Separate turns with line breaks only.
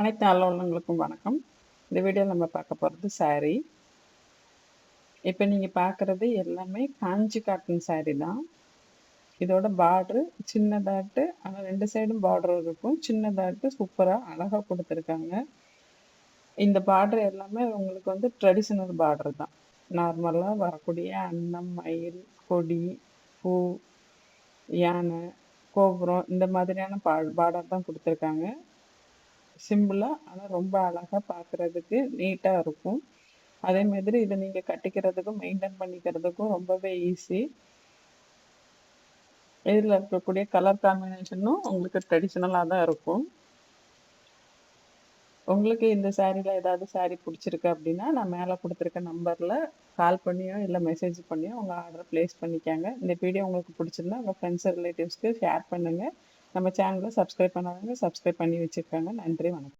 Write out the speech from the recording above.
அனைத்து நல்ல வணக்கம். இந்த வீடியோ நம்ம பார்க்க போகிறது சாரீ இப்போ நீங்கள் பார்க்குறது எல்லாமே காஞ்சி காட்டன் சாரீ தான். இதோட பார்ட்ரு சின்னதாட்டு ஆனால் ரெண்டு சைடும் பார்டர் இருக்கும். சின்னதாட்டு சூப்பராக அழகாக கொடுத்துருக்காங்க. இந்த பார்டர் எல்லாமே உங்களுக்கு வந்து ட்ரெடிஷ்னல் பார்டர் தான். நார்மலாக வரக்கூடிய அன்னம் மயில் கொடி பூ யானை கோபுரம் இந்த மாதிரியான பா பார்டர் தான் கொடுத்துருக்காங்க. சிம்பிளாக ஆனால் ரொம்ப அழகாக பார்க்குறதுக்கு நீட்டாக இருக்கும். அதே மாதிரி இதை நீங்கள் கட்டிக்கிறதுக்கும் மெயின்டைன் பண்ணிக்கிறதுக்கும் ரொம்பவே ஈஸி. இதில் இருக்கக்கூடிய கலர் காம்பினேஷனும் உங்களுக்கு ட்ரெடிஷ்னலாக தான் இருக்கும். உங்களுக்கு இந்த சேரீல ஏதாவது சேரீ பிடிச்சிருக்கு அப்படின்னா நான் மேலே கொடுத்துருக்க நம்பரில் கால் பண்ணியோ இல்லை மெசேஜ் பண்ணியோ உங்கள் ஆர்டர் ப்ளேஸ் பண்ணிக்காங்க. இந்த வீடியோ உங்களுக்கு பிடிச்சிருந்தா உங்கள் ஃப்ரெண்ட்ஸ் ரிலேட்டிவ்ஸ்க்கு ஷேர் பண்ணுங்கள் நம்ம சேனலை சப்ஸ்கிரைப் பண்ணாதவங்க சப்ஸ்கிரைப் பண்ணி வச்சுருக்காங்க நன்றி வணக்கம்.